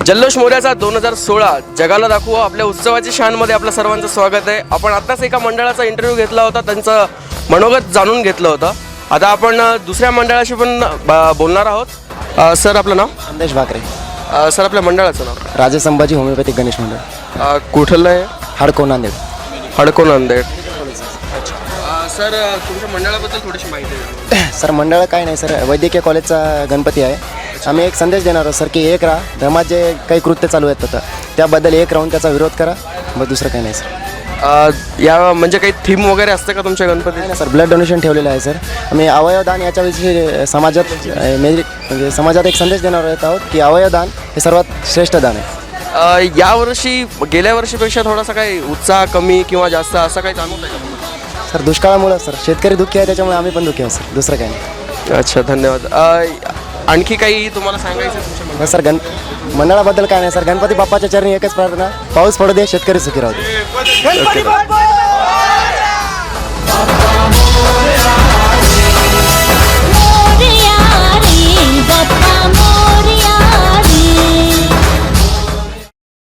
जल्लोष मोर्याचा दोन हजार सोळा जगाला दाखवू आपल्या उत्सवाची शानमध्ये आपलं सर्वांचं स्वागत आहे. आपण आत्ताच एका मंडळाचा इंटरव्ह्यू घेतला होता त्यांचं मनोगत जाणून घेतलं होतं. आता आपण दुसऱ्या मंडळाशी पण बोलणार आहोत. सर आपलं नाव? संदेश भाकरे. सर आपल्या मंडळाचं नाव? राजे संभाजी होमिओपॅथिक गणेश मंडळ. कुठलं आहे? हाडको नांदेड. हडको नांदेड. सर तुमच्या मंडळाबद्दल थोडीशी माहिती सर मंडळ काय नाही सर. वैद्यकीय कॉलेजचा गणपती आहे. आम्ही एक संदेश देणार आहोत सर की एक राहा. धर्मात जे काही कृत्य चालू आहेत आता त्याबद्दल एक राहून त्याचा विरोध करा. मग दुसरं काही नाही सर. अ, या म्हणजे काही थीम वगैरे असते का तुमच्या गणपती सर. ब्लड डोनेशन ठेवलेलं आहे सर. आम्ही अवयवदान याच्याविषयी समाजात अ, म्हणजे समाजात एक संदेश देणार येत आहोत की अवयवदान हे सर्वात श्रेष्ठ दान आहे. अ, यावर्षी गेल्या वर्षीपेक्षा थोडासा काही उत्साह कमी किंवा जास्त असं काही जाणवत आहे का सर दुष्काळामुळं सर. शेतकरी दुःखी आहे त्याच्यामुळे आम्ही पण दुःखी आहोत सर. दुसरं काही नाही. अच्छा धन्यवाद. अ, आणखी काही तुम्हाला सांगायचं आहे तुमच्या नाही सर गण मंडळाबद्दल काय नाही सर गणपती बाप्पाच्या चरणी एकच प्रार्थना पाऊस पडू दे शेतकरी सुखी राहू दे? ओके.